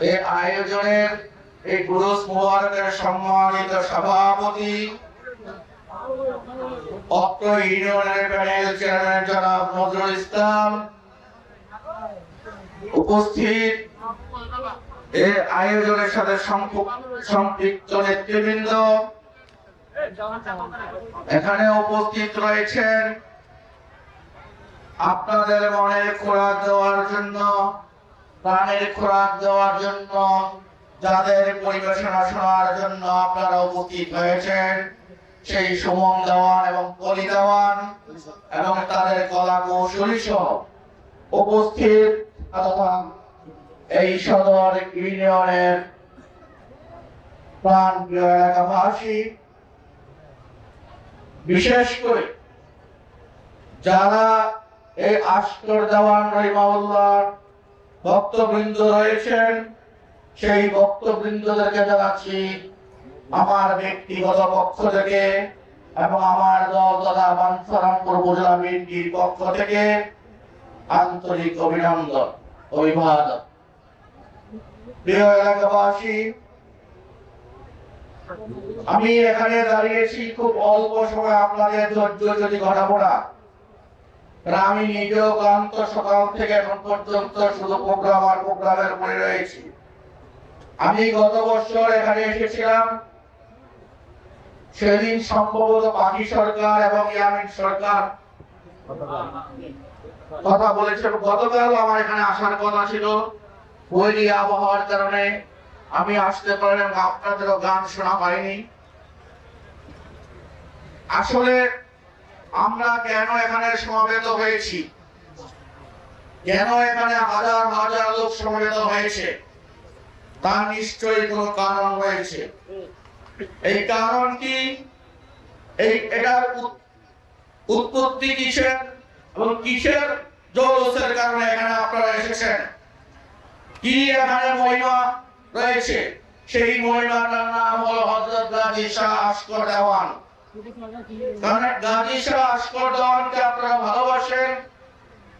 এই আয়োজনের এই সম্মানিত সভাপতি ইউনিয়নের প্যানেল চেয়ারম্যান জনাব নজরুল ইসলাম উপস্থিত। এ আয়োজনের সাথে সম্পু- সম্পৃক্ত নেতৃবৃন্দ, এখানে উপস্থিত রয়েছেন আপনাদের মনের খোরাক দেওয়ার জন্য, প্রাণের খোরাক দেওয়ার জন্য, যাদের পরিবেশনা শোনার জন্য আপনারা উপস্থিত হয়েছেন, সেই সুমন দেওয়ান এবং কলি দেওয়ান এবং তাদের কলা কৌশলী সহ উপস্থিত তথা এই সদর ইউনিয়নের প্রাণ প্রিয় এলাকাবাসী, বিশেষ করে যারা এই আস্কর দেওয়ান রহিমাউল্লাহর ভক্তবৃন্দ রয়েছেন। সেই ভক্তবৃন্দদেরকে জানাচ্ছি, আমার ব্যক্তিগত পক্ষ থেকে এবং আমার দল তথা বাঞ্ছারামপুর উপজেলা বিএনপির পক্ষ থেকে আন্তরিক অভিনন্দন, অভিবাদন। প্রিয় এলাকাবাসী, আমি এখানে দাঁড়িয়েছি, খুব অল্প সময় আপনাদের ধৈর্য যদি ঘটাবো না কারণ আমি নিজেও ক্লান্ত সকাল থেকে এখন পর্যন্ত শুধু প্রোগ্রাম আর প্রোগ্রামের উপরে রয়েছি। আমি গত বছর এখানে এসেছিলাম। সেদিন সম্ভবত পাকি সরকার এবং ইয়ামিন সরকার কথা বলেছেন। গতকাল আমার এখানে আসার কথা ছিল। বৈরী আবহাওয়ার কারণে আমি আসতে পারলাম আপনাদেরও গান শোনা হয়নি। আসলে আমরা কেন এখানে সমাবেত হয়েছি? কেন এখানে হাজার হাজার লোক সমাবেত হয়েছে? তা নিশ্চয়ই কোনো কারণ রয়েছে। এই কারণ কি? এই এটার উৎ- উৎপত্তি কিসের এবং কিসের জৌলসের কারণে এখানে আপনারা এসেছেন? কি এখানে মহিমা রয়েছে? সেই মহিমাটার নাম হলো হজরত গাজী শাহ আসকর দেওয়ান। ভালোবাসেন।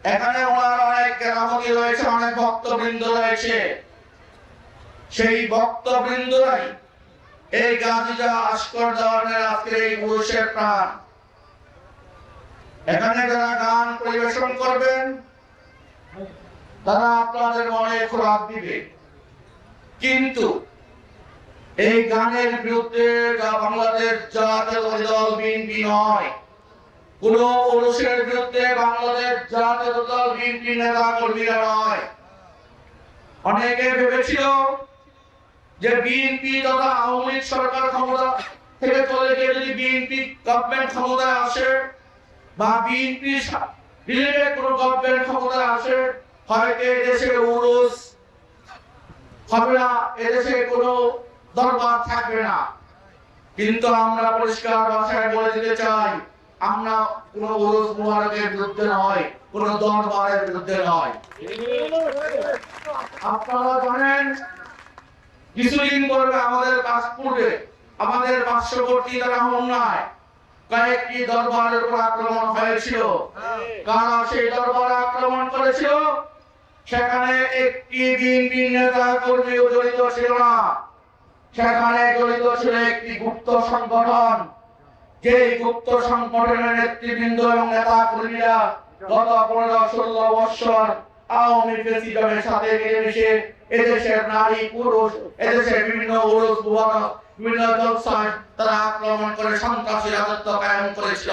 এখানে ওনার অনেক কেরামতি রয়েছে, অনেক ভক্তবৃন্দ রয়েছে। সেই ভক্তবৃন্দরাই এই গাজীরা আস্কর দেওয়ানের আজকের এই পুরুষের প্রাণ। এখানে যারা গান পরিবেশন করবেন, তারা আপনাদের মনে খোরাক দিবে। কিন্তু এই গানের বিরুদ্ধে যা বাংলাদেশ জাতীয় দল বিএনপি নয়, কোন পুরুষের বিরুদ্ধে বাংলাদেশ জাতীয় দল বিএনপি নেতা কর্মীরা নয়। অনেকে ভেবেছিল যে বিএনপি তথা আওয়ামী লীগ সরকার ক্ষমতা থেকে চলে গিয়ে যদি বিএনপি গভর্নমেন্ট ক্ষমতায় আসে বা বিএনপি রিলেটেড কোনো গভর্নমেন্ট ক্ষমতায় আসে, হয়তো এদেশে উরুস হবে না এদেশে কোনো দরবার থাকবে না। কিন্তু আমরা পরিষ্কার ভাষায় বলে দিতে চাই, আমরা কোন উরুস মুবারকের বিরুদ্ধে নয়, কোন দরবারের বিরুদ্ধে নয়। আপনারা জানেন, কিছুদিন পরে আমাদের পাসপোর্টে আমাদের পার্শ্ববর্তী যারা অন্যায়, কয়েকটি দরবারের উপর আক্রমণ হয়েছিল। কারা সেই দরবার আক্রমণ করেছিল? সেখানে একটি বিএনপি নেতা কর্মীও জড়িত ছিল না। সেখানে জড়িত ছিল একটি গুপ্ত সংগঠন। যে গুপ্ত সংগঠনের নেতৃবৃন্দ এবং নেতা কর্মীরা গত পনেরো ষোলো বৎসর আক্রমণ করেছিল।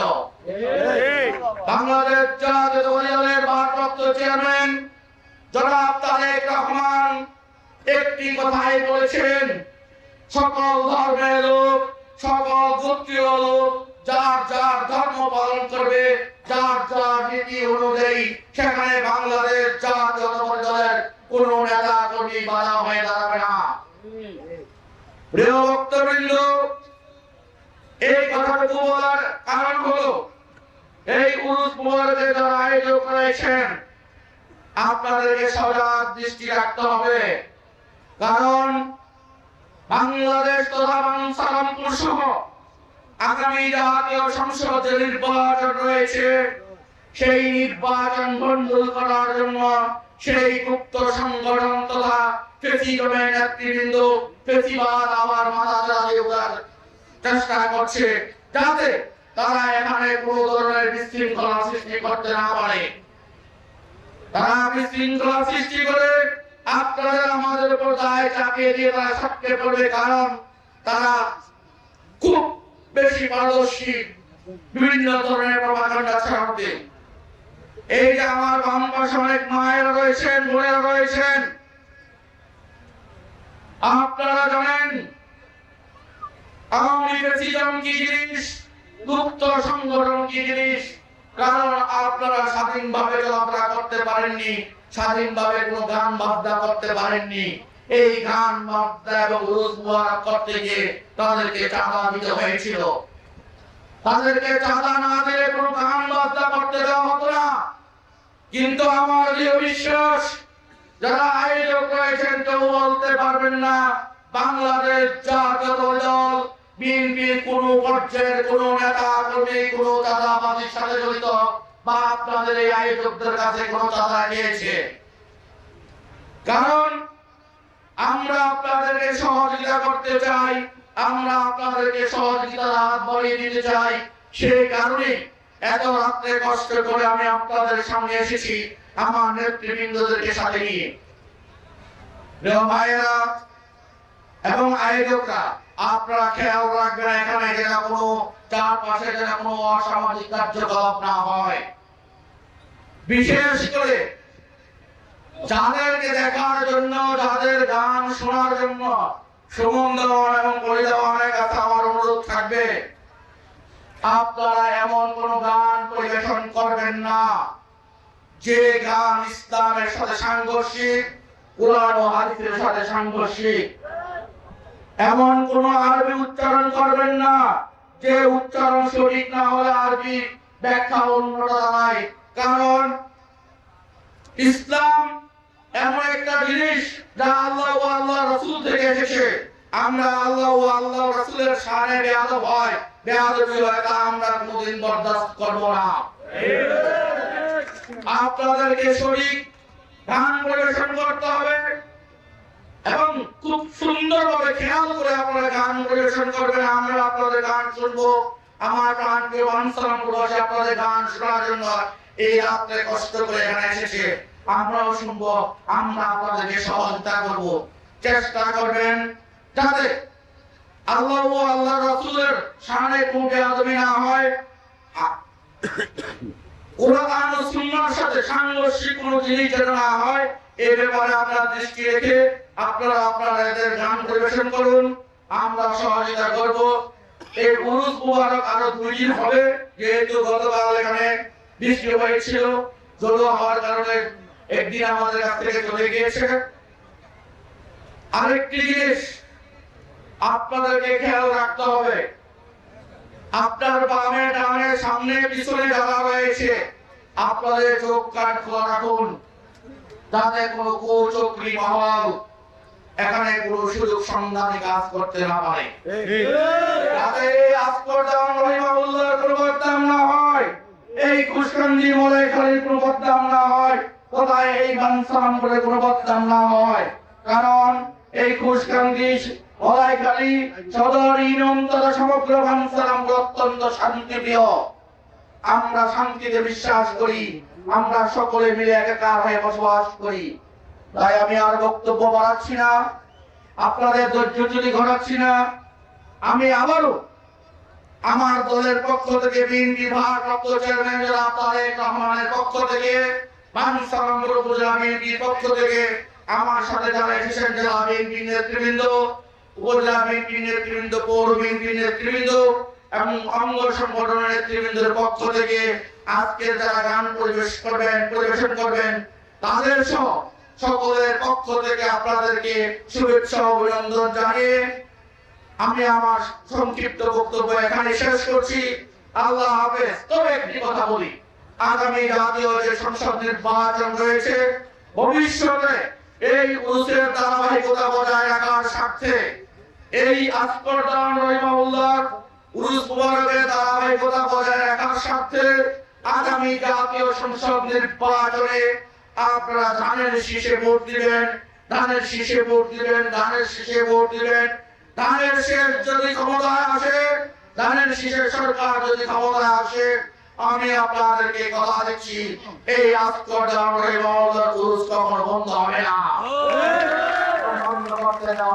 বাংলাদেশ ভারপ্রাপ্ত চেয়ারম্যান জনাব রহমান একটি কথাই বলেছেন সকল ধর্মের লোক, সকল গোত্রীয় লোক, যার যার ধর্ম পালন করবে, যার যার নীতি অনুযায়ী সেখানে বাংলাদেশ জাতীয়তাবাদী দলের কোন নেতা কর্মী বাধা হয়ে দাঁড়াবে না। প্রিয় ভক্তবৃন্দ, এই কথাটুকু বলার কারণ হলো, এই উরুস মোবারকে যারা আয়োজক রয়েছেন আপনাদেরকে সজাগ দৃষ্টি রাখতে হবে। কারণ বাংলাদেশ তথা সালামপুর সহ আগামী জাতীয় সংসদ যে নির্বাচন রয়েছে, সেই নির্বাচন বন্ধ করার জন্য সেই গুপ্ত সংগঠন তথা ফেসিগমের নেতৃবৃন্দ ফেসিবাদ আবার মাথা চালিয়ে ওঠার চেষ্টা করছে, যাতে তারা এখানে কোনো ধরনের বিশৃঙ্খলা সৃষ্টি করতে না পারে। তারা বিশৃঙ্খলা সৃষ্টি করে আপনাদের আমাদের উপর দায় চাপিয়ে দিয়ে তারা সটকে পড়বে কারণ তারা খুব বেশি পারদর্শী বিভিন্ন ধরনের প্রভাকাণ্ডা ছড়াতে এই যে আমার বাম পাশে অনেক মায়েরা রয়েছেন, বোনেরা রয়েছেন, আপনারা জানেন, আওয়ামী প্রেসিডেন্ট কি জিনিস, গুপ্ত সংগঠন কি জিনিস, কারণ আপনারা স্বাধীনভাবে চলাফেরা করতে পারেননি। স্বাধীনভাবে কোনো গান বাজনা করতে পারেননি। এই গান, বাজনা এবং রোজ করতে গিয়ে তাদেরকে চাঁদা দিতে হয়েছিল। তাদেরকে চাঁদা না দিলে কোনো গান বাজনা করতে দেওয়া হতো না। কিন্তু আমার দৃঢ় বিশ্বাস, যারা আয়োজক রয়েছেন, কেউ বলতে পারবেন না, বাংলাদেশ জাতীয় দল, বিএনপির কোন পর্যায়ের কোন নেতা, কর্মী, কোন চাঁদাবাজির সাথে জড়িত। বা আপনাদের এই আয়োজকদের কাছে কোন চাঁদা নিয়েছে কারণ আমরা আপনাদেরকে সহযোগিতা করতে চাই, আমরা আপনাদেরকে সহযোগিতার হাত বাড়িয়ে দিতে চাই। সেই কারণে এত রাত্রে কষ্ট করে আমি আপনাদের সামনে এসেছি, আমার নেতৃবৃন্দদেরকে সাথে নিয়ে। ভাইয়েরা এবং আয়োজকরা, আপনারা খেয়াল রাখবেন, এখানে যেন কোনো চারপাশে যেন কোনো অসামাজিক কার্যকলাপ না হয়। বিশেষ করে যাদেরকে দেখার জন্য, যাদের গান শোনার জন্য এবং কাছে আমার অনুরোধ থাকবে, আপনারা এমন কোন গান পরিবেশন করবেন না। যে গান ইসলামের সাথে সাংঘর্ষিক, কোরআন ও হাদিসের সাথে সাংঘর্ষিক। এমন কোন আরবি উচ্চারণ করবেন না, যে উচ্চারণ সঠিক না হলে আরবি ব্যাখ্যা অন্যটা দাঁড়ায় কারণ ইসলাম এমন একটা জিনিস যা আল্লাহ ও আল্লাহ রসুল থেকে এসেছে। আমরা আল্লাহ ও আল্লাহ রসুলের সামনে বেয়াদব হয়, বেয়াদবি হয় তা আমরা বরদাস্ত করব না। আপনাদেরকে গান পরিবেশন করতে হবে এবং খুব সুন্দরভাবে খেয়াল করে আপনারা গান পরিবেশন করবেন, আমরা আপনাদের গান শুনব। আমার প্রাণকে অনুসরণ করব আপনাদের গান শোনার জন্য এই রাত্রে কষ্ট করে এখানে এসেছে। আমরাও শুনব আমরা আপনাদেরকে সহযোগিতা করব। চেষ্টা করবেন যাতে আল্লাহ ও আল্লাহ রসুলের সামনে কোনো বেয়াদবি না হয়। সাথে সাংঘর্ষিক কোনো জিনিস যেন না হয় এই ব্যাপারে আপনারা দৃষ্টি রেখে আপনারা আপনারা এদের গান পরিবেশন করুন। আমরা সহযোগিতা করব। এই উরুস মুবারক আরও দুই দিন হবে, যেহেতু গতকাল এখানে হয়েছিল জড়ো হওয়ার কারণে একদিন আমাদের কাছ থেকে চলে গিয়েছে। আরেকটি জিনিস আপনাদেরকে খেয়াল রাখতে হবে। আপনার বামে ডানে সামনে পিছনে যারা রয়েছে আপনাদের চোখ কান খোলা রাখুন। যাতে কোনো কুচক্রি মহল এখানে কোনো সুযোগ সন্ধানে কাজ করতে না পারে। যাতে এই রহিমাউল্লাহর কোনো না হয়। এই কুশকান্দি মলাইখালীর কোনো বদনাম না হয় তথা এই বানসারাম করে কোনো বদনাম না হয়? কারণ এই কুশকান্দি মলাইখালী সদর ইউনিয়ন তথা সমগ্র বানসারাম অত্যন্ত শান্তিপ্রিয়। আমরা শান্তিতে বিশ্বাস করি, আমরা সকলে মিলে একাকার হয়ে বসবাস করি। তাই আমি আর বক্তব্য বাড়াচ্ছি না, আপনাদের ধৈর্য যদি ঘটাচ্ছি না, আমি আবারও আমার দলের পক্ষ থেকে বিএনপি ভারপ্রাপ্ত চেয়ারম্যান জনাব তারেক রহমানের পক্ষ থেকে আমার সাথে যারা এসেছেন জেলা বিএনপি নেতৃবৃন্দ, উপজেলা বিএনপি নেতৃবৃন্দ, পৌর বিএনপি নেতৃবৃন্দ এবং অঙ্গ সংগঠনের নেতৃবৃন্দের পক্ষ থেকে আজকের যারা গান পরিবেশ করবেন, পরিবেশন করবেন, তাদের সকলের পক্ষ থেকে আপনাদেরকে শুভেচ্ছা অভিনন্দন জানিয়ে আমি আমার সংক্ষিপ্ত বক্তব্য এখানে শেষ করছি। আল্লাহ হাফেজ, তবে একটি কথা বলি। আগামী জাতীয় যে সংসদ নির্বাচন রয়েছে, ভবিষ্যতে এই উরুসের ধারাবাহিকতা বজায় রাখার স্বার্থে এই আসপরদান রহিমাউল্লাহ উরুস মুবারকের ধারাবাহিকতা বজায় রাখার স্বার্থে আগামী জাতীয় সংসদ নির্বাচনে আপনারা ধানের শীষে ভোট দিবেন, ধানের শীষে ভোট দিবেন, ধানের শীষে ভোট দিবেন। ধানের শেষ যদি ক্ষমতায় আসে ধানের শীষের সরকার যদি ক্ষমতায় আসে, আমি আপনাদেরকে কথা দিচ্ছি, এই আস্করদান রহিমাউল্লাহ উরুস কখনো বন্ধ হবে না।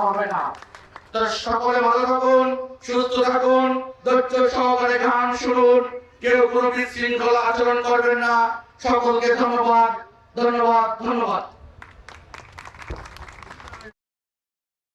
হবে না। তো সকলে ভালো থাকুন, সুস্থ থাকুন, ধৈর্য সহকারে গান শুনুন, কেউ কোনো বিশৃঙ্খলা আচরণ করবেন না। সকলকে ধন্যবাদ ধন্যবাদ ধন্যবাদ।